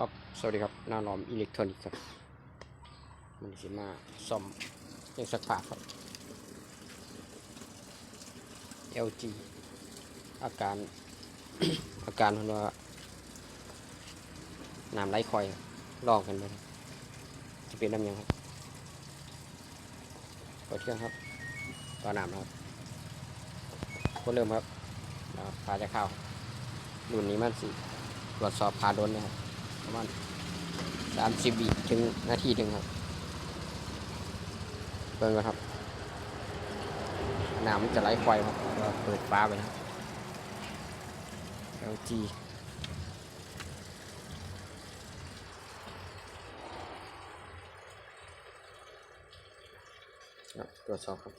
ครับ สวัสดีครับหน้าลอมอิเล็กทรอนิกส์ครับ มันสิมาซ่อมเครื่องซักผ้าครับ LG อาการ อาการเพราะว่าน้ำไหลคอยลองกันเลยครับจะเป็นน้ำยังครับเปิดเครื่องครับ ต่อน้ำนะครับก็เริ่มครับแล้วพาจะเข้ารุ่นนี้มันสิตรวจสอบพาโดนนะครับ ประมาณสามสิบวิถึงนาทีหนึ่งครับเปิดกันครับน้ำมันจะไหลควายครับก็เปิดฟ้าไปนะครับ LG ครับตรวจสอบครับ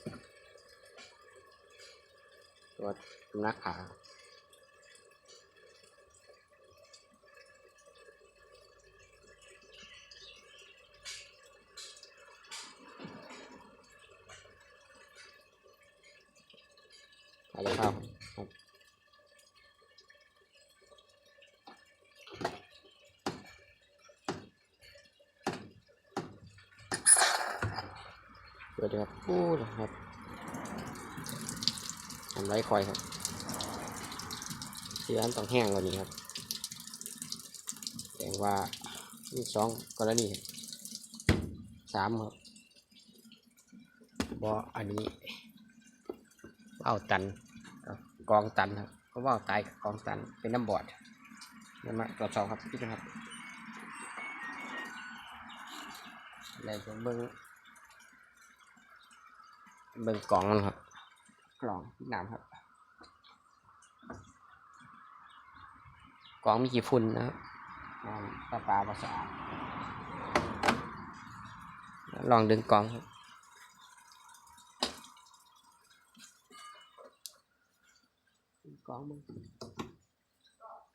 ตรวจน้ำหนักขาอาจจะเข้า ครับเปิดครับโอ้นะครับทำไรคอยครับเสียอันต้องแห้งกว่านี้ครับแสดงว่ามีสองกรณีครับสามครับบออันนี้ว่าตัน กองตันครับก็ว่าตายกองตันเป็นน้ำบอดนี่มาตรวจสอบครับพี่ครับแล้วก็เบิ้งเบิ่งกล่องมันครับกล่องน้ำครับกล่องมีกี่ฝุ่นนะครับประปาประสอาลองดึงกล่องครับดึง กองมัน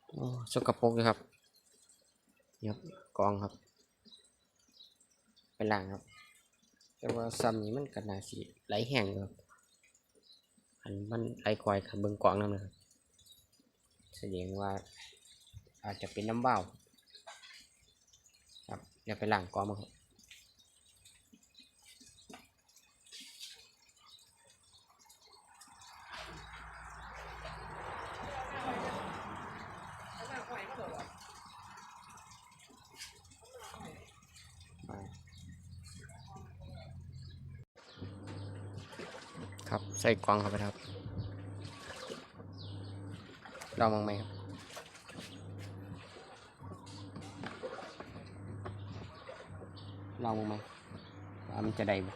โอ้สกปรกเลยครับนี่ครับกองครับ ไปล้างครับ แต่ว่าซ้ำนี้มันก็น่าสิไหลแห้งครับอันมันไหลควายครับเบิ่งกวางนั่นนะครับแสดงว่า อาจจะเป็นน้ำเบ้าครับเดี๋ยวไปล้างกวางมาครับ ครับ ใส่กวางเข้าไปครับลองมองไหมครับลองมองไหมว่ามันจะได้บ่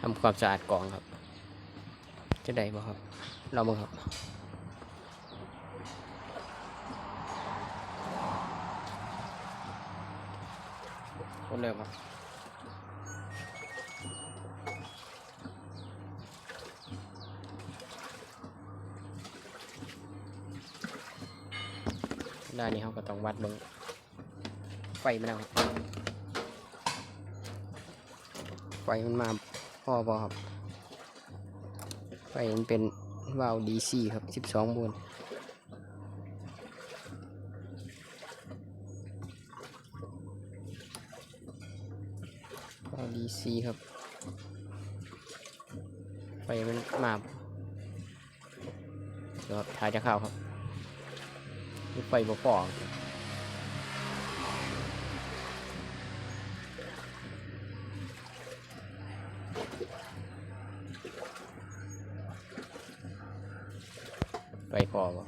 ทำความสะอาดกล่องครับ จะได้บ่ครับลองมองครับ คนเริ่มครับด้านนี้เขาก็ต้องวัดเบิ่งไฟมันเอาครับไฟมันมาพ่อบอครับ ไฟมันเป็นวาล์ว DC ครับ 12โวลต์ วาล์ว DC ครับไฟมันมาเดี๋ยวถ่ายจะเข้าครับไฟบ่พอไฟพอบ่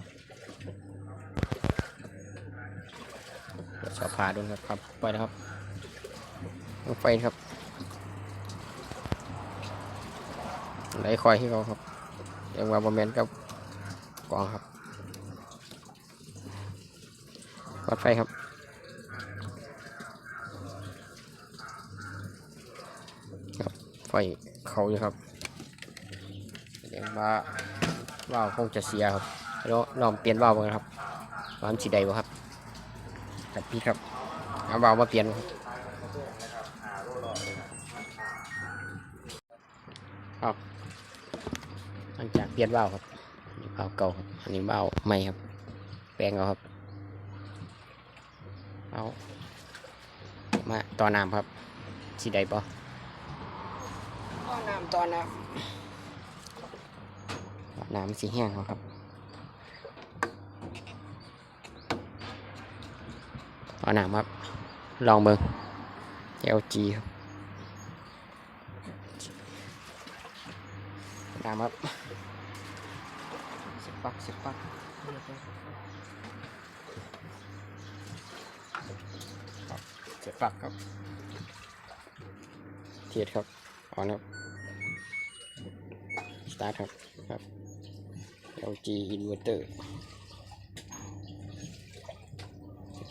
ตรวสอบพาด้วยครับครับ ไปนะครับ ไฟครับ ไหลคอยให้เขาครับยังว่าบอมเมนกับกองครับปลอดไฟครับครับ ไฟเขาอยู่ครับแสดงว่าว่าวคงจะเสียครับแล้วลองเปลี่ยนว่าวกันครับว่ามันสีใดบ่ครับครับพี่ครับเอาว่าวมาเปลี่ยนครับ หลังจากเปลี่ยนว่าวครับนี่เบาเก่าครับ อันนี้เบาใหม่ครับ แปลงเอาครับเอามาต่อน้ำครับสีใดปะต่อน้ำต่อน้ำต่อน้ำสีแห้งเอาครับต่อน้ำครับ ลองเบิ่ง LG ครับ น้ำครับสิบปักสิบปักครับสิบปักครับ เทียดครับออนครับ สตาร์ทครับครับ LG inverter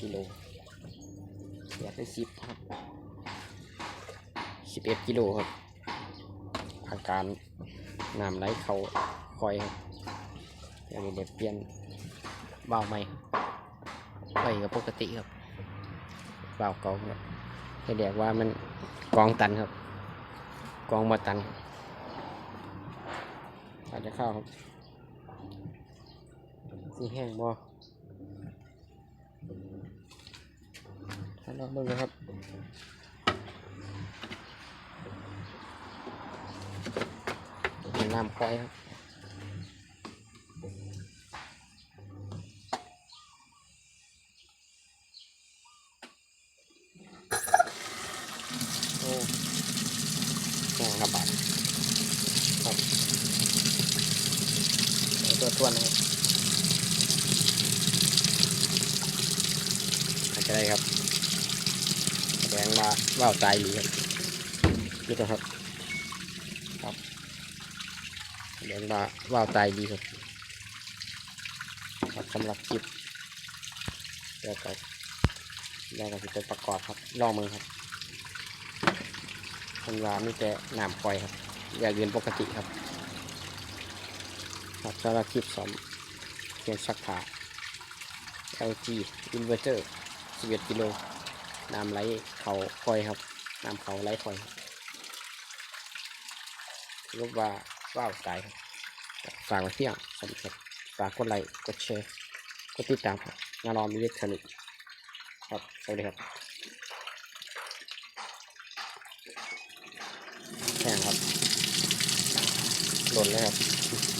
กิโลอยากได้สิบครับสิบเอ็ดกิโลครับอาการ น้ำไหลเขาคอยครับอย่างนี้เดี๋ยวเปลี่ยนเบาใหม่ไฟกับปกติครับเบาเก่าครับให้เรียกว่ามันกองตันครับ กองมาตันอาจจะเข้าครับสีแห้งบ่ถ้าลองเบิ่งนะครับ มี น้ำควายครับโอ้แห้งระบาดครับตัวทวนนะครับอาจจะได้ครับแดงว่าว่าวตายหรือครับนี่นะครับ เลี้ยงว่าว่าวตายดีครับครับสำหรับคลิปเดี๋ยวก็เดี๋ยวก็จะปประกอบครับลองมือครับคนว่ามีแต่น้ำคอยครับ อย่าเรียนปกติครับ ครับสำหรับคลิปสอนเครื่องซักผา LG inverter 11กิโลน้ำไหลเขาคอยครับน้ำเขาไหลคอยรบรูปว่า ว้าวตายครับฝากไว้เพียงสวัสดีครับฝากกดไลค์กดแชร์กดติดตามครับงานรอมีเล็กสนิกครับสวัสดีครับแข่งครับหล่นเลยครับ